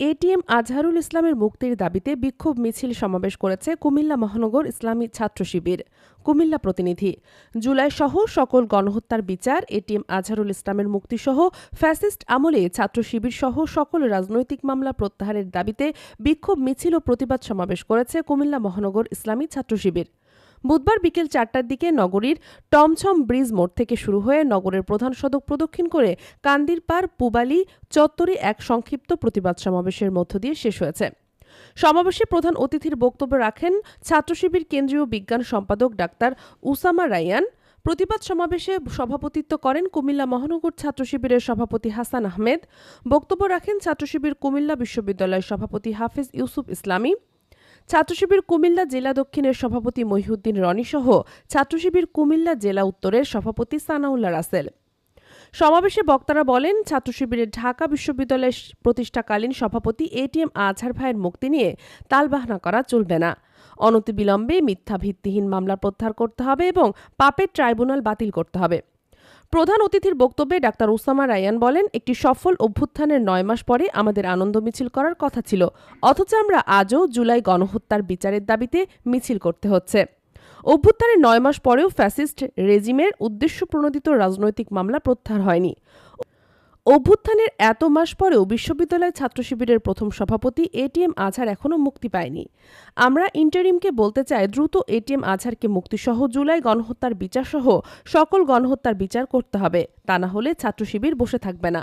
ATM Azharul ইসলামের মুক্তির দাবিতে বিক্ষোভ মিছিল সমাবেশ করেছে কুমিল্লা মহানগর ইসলামী ছাত্র শিবির, কুমিল্লা প্রতিনিধি। জুলাই সহ সকল গণহত্যার বিচার এটিএম আজহারুল ইসলামের মুক্তিসহ ফ্যাসিস্ট আমলে ছাত্র শিবির সহ সকল রাজনৈতিক মামলা প্রত্যাহারের দাবিতে বিক্ষোভ মিছিল ও প্রতিবাদ সমাবেশ করেছে কুমিল্লা মহানগর ইসলামী ছাত্র শিবির। বুধবার বিকেল চারটার দিকে নগরীর টমছম ব্রিজ মোড় থেকে শুরু হয়ে নগরের প্রধান সড়ক প্রদক্ষিণ করে কান্দির পার পুবালি, চত্বরে এক সংক্ষিপ্ত প্রতিবাদ সমাবেশের মধ্য দিয়ে শেষ হয়েছে। সমাবেশে প্রধান অতিথির বক্তব্য রাখেন ছাত্র শিবির কেন্দ্রীয় বিজ্ঞান সম্পাদক ডাক্তার উসামা রায়ান। প্রতিবাদ সমাবেশে সভাপতিত্ব করেন কুমিল্লা মহানগর ছাত্র শিবিরের সভাপতি হাসান আহমেদ। বক্তব্য রাখেন ছাত্র শিবির কুমিল্লা বিশ্ববিদ্যালয়ের সভাপতি হাফিজ ইউসুফ ইসলামী। ছাত্রশিবির কুমিল্লা জেলা দক্ষিণের সভাপতি মহিউদ্দিন রনি সহ ছাত্রশিবির কুমিল্লা জেলা উত্তরের সভাপতি সানাউল্লাহ রাসেল। সমাবেশে বক্তারা বলেন ছাত্র শিবিরের ঢাকা বিশ্ববিদ্যালয়ের প্রতিষ্ঠাকালীন সভাপতি এটিএম আজহার ভাইয়ের মুক্তি নিয়ে তালবাহনা করা চলবে না। অনতিবিলম্বে মিথ্যা ভিত্তিহীন মামলা প্রত্যাহার করতে হবে এবং পাপের ট্রাইব্যুনাল বাতিল করতে হবে। প্রধান অতিথির বক্তব্যে ডাক্তার ওসামা রায়ান বলেন, একটি সফল অভ্যুত্থানের নয় মাস পরে আমাদের আনন্দ মিছিল করার কথা ছিল। অথচ আমরা আজও জুলাই গণহত্যার বিচারের দাবিতে মিছিল করতে হচ্ছে। অভ্যুত্থানের নয় মাস পরেও ফ্যাসিস্ট রেজিমের উদ্দেশ্য প্রণোদিত রাজনৈতিক মামলা প্রত্যাহার হয়নি। অভ্যুত্থানের এত মাস পরেও বিশ্ববিদ্যালয় ছাত্র শিবিরের প্রথম সভাপতি এটিএম আজহার এখনও মুক্তি পায়নি। আমরা ইন্টারিমকে বলতে চাই, দ্রুত এটিএম আজহারকে মুক্তিসহ জুলাই গণহত্যার বিচার সহ সকল গণহত্যার বিচার করতে হবে। তা না হলে ছাত্র শিবির বসে থাকবে না।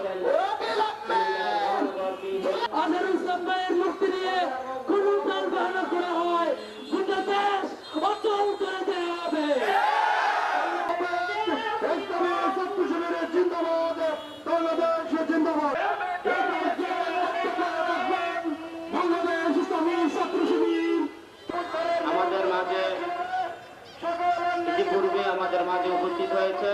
বাংলাদেশ জিন্দাবাদ। বাংলাদেশ ইসলামী ছাত্র শিবির আমাদের মাঝে ইতিপূর্বে আমাদের মাঝে উপস্থিত হয়েছে